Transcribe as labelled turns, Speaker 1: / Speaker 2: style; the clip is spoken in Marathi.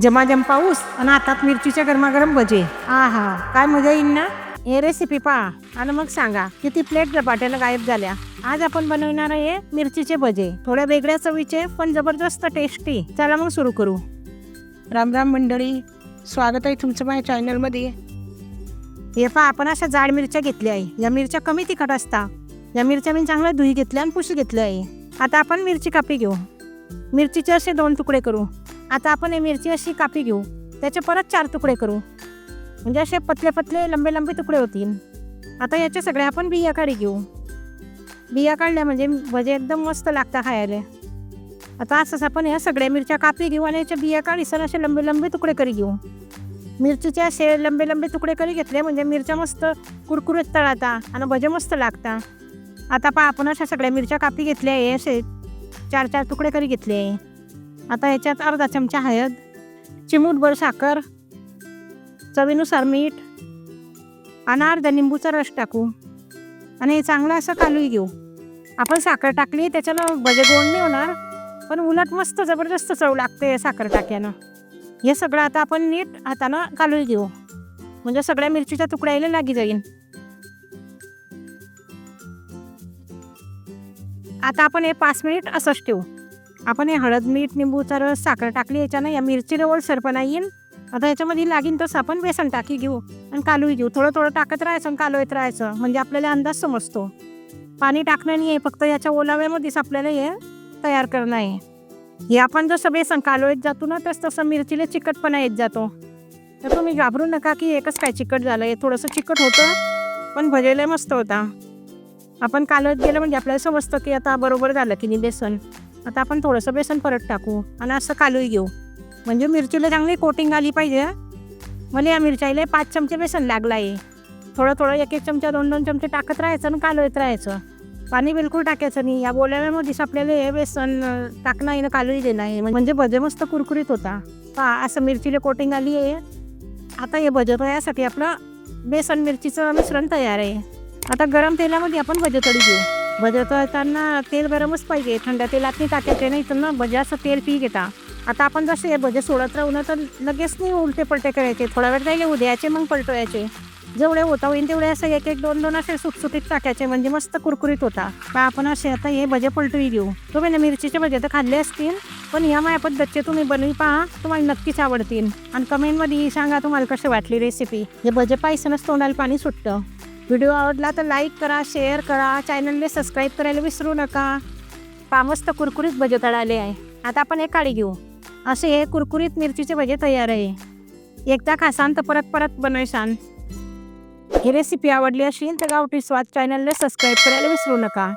Speaker 1: जमाजम पाऊस आणि हातात मिरचीच्या गरमागरम भजे. हा हा काय मजा येईल ना? हे रेसिपी पहा. आणि मग सांगा किती प्लेट झपाट्याला गायब झाल्या? आज आपण बनवणार आहे मिरचीचे भजे. थोड्या वेगळ्या चवीचे पण जबरदस्त टेस्टी चला मग सुरू करू. राम राम मंडळी स्वागत आहे तुमचं माझ्या चॅनलमध्ये हे पहा आपण अशा जाड मिरच्या घेतल्या आहे. या मिरच्या कमी तिखट असतात. या मिरच्या मी चांगल्या धुई घेतल्या आणि पुशी घेतल्या आहे. आता आपण मिरची कापी घेऊ. मिरचीचे असे दोन तुकडे करू. आता आपण हे मिरची अशी कापी घेऊ. त्याचे परत चार तुकडे करू. म्हणजे असे पतले पतले लंबे लंबे तुकडे होतील. आता याचे सगळे आपण बिया काढी घेऊ. बिया काढल्या म्हणजे भजे एकदम मस्त लागतात खायला. आता असंच आपण या सगळ्या मिरच्या कापी घेऊ आणि याच्या बिया काढीसन असे लंबे लंबे तुकडे करी घेऊ. मिरचीचे असे लंबे लंबे तुकडे करी घेतले म्हणजे मिरच्या मस्त कुरकुरीत तळाता आणि भजे मस्त लागता. आता पहा आपण अशा सगळ्या मिरच्या कापी घेतल्या आहे असे चार चार तुकडे करी घेतले आहे. आता याच्यात अर्धा चमचा हळद चिमूटभर साखर चवीनुसार मीठ आणि अर्धा निंबूचा रस टाकू आणि हे चांगलं असं कालूही घेऊ. आपण साखर टाकली त्याच्यानं भजे गोड नाही होणार पण उलट मस्त जबरदस्त चव लागते साखर टाक्यानं. हे सगळं आता आपण नीट हातानं कालूही घेऊ. म्हणजे सगळ्या मिरचीच्या तुकड्याला लागी जाईल आता आपण हे पाच मिनिट असंच ठेवू. आपण हे हळद मीठ निंबूचा रस साखर टाकली याच्यानं या मिरचीला ओलसरपणा येईल. आता याच्यामध्ये लागीन तसं आपण बेसन टाकी घेऊ आणि कालूही घेऊ. थोडं थोडं टाकत राहायचं आणि कालवत राहायचं म्हणजे आपल्याला अंदाज समजतो. पाणी टाकणं नाही आहे फक्त याच्या ओलाव्यामध्येच आपल्याला हे तयार करणं आहे. हे आपण जसं बेसन कालवत जातो ना तस तसं मिरचीला चिकटपणा येत जातो. तर तुम्ही घाबरू नका की एकच काय चिकट झालं. हे थोडंसं चिकट होतं पण भजेला मस्त होता. आपण कालवत गेलं म्हणजे आपल्याला समजतं की आता बरोबर झालं की नाही बेसन. आता आपण थोडंसं बेसन परत टाकू आणि असं कालूही घेऊ. म्हणजे मिरचीला चांगली कोटिंग आली पाहिजे. मला या मिरच्याला पाच चमचे बेसन लागला आहे थोडं थोडं एक एक चमचा दोन दोन चमचे टाकत राहायचं आणि कालवत राहायचं. पाणी बिलकुल टाकायचं नाही. या बोलाव्यामध्येच आपल्याला हे बेसन टाकणं आहे ना कालही देणं आहे. म्हणजे भजे मस्त कुरकुरीत होता. पहा असं मिरचीला कोटिंग आली आहे. आता हे भजे यासाठी आपलं बेसन मिरचीचं मिश्रण तयार आहे. आता गरम तेलामध्ये आपण भजे तळी घेऊ. म्हणजे भजे तळताना तेल गरमच पाहिजे थंड तेलात नाही टाकायचे नाही तर ना भजे असं तेल पी घेता. आता आपण जसे भजे सोडत राहू ना तर लगेच नाही उलटे पलटे करायचे. थोडा वेळ जायला उद्याचे मग पलटवायचे. जेवढे होता होईल तेवढे असं एक एक दोन दोन असे सुटसुटीत टाकायचे म्हणजे मस्त कुरकुरीत होता. पण आपण असे आता हे भजे पलटवी घेऊ. तुम्ही ना मिरचीचे भजे तर खाल्ले असतील पण या माझ्या पद्धतचे तुम्ही बनवी पहा तुम्हाला नक्कीच आवडतील. आणि कमेंटमध्ये सांगा तुम्हाला कशी वाटली रेसिपी हे भजे पाहिजे तोंडाला पाणी सुटतं. व्हिडिओ आवडला तर लाईक करा शेअर करा चॅनलने सबस्क्राईब करायला विसरू नका. पहा मस्त कुरकुरीत भजे तळाले आहे. आता आपण हे काळी घेऊ. असे हे कुरकुरीत मिरचीचे भजे तयार आहे. एकदा खासान तर परत परत बनवशान ही रेसिपी आवडली असेल तर गावठी स्वाद चॅनलने सबस्क्राईब करायला विसरू नका.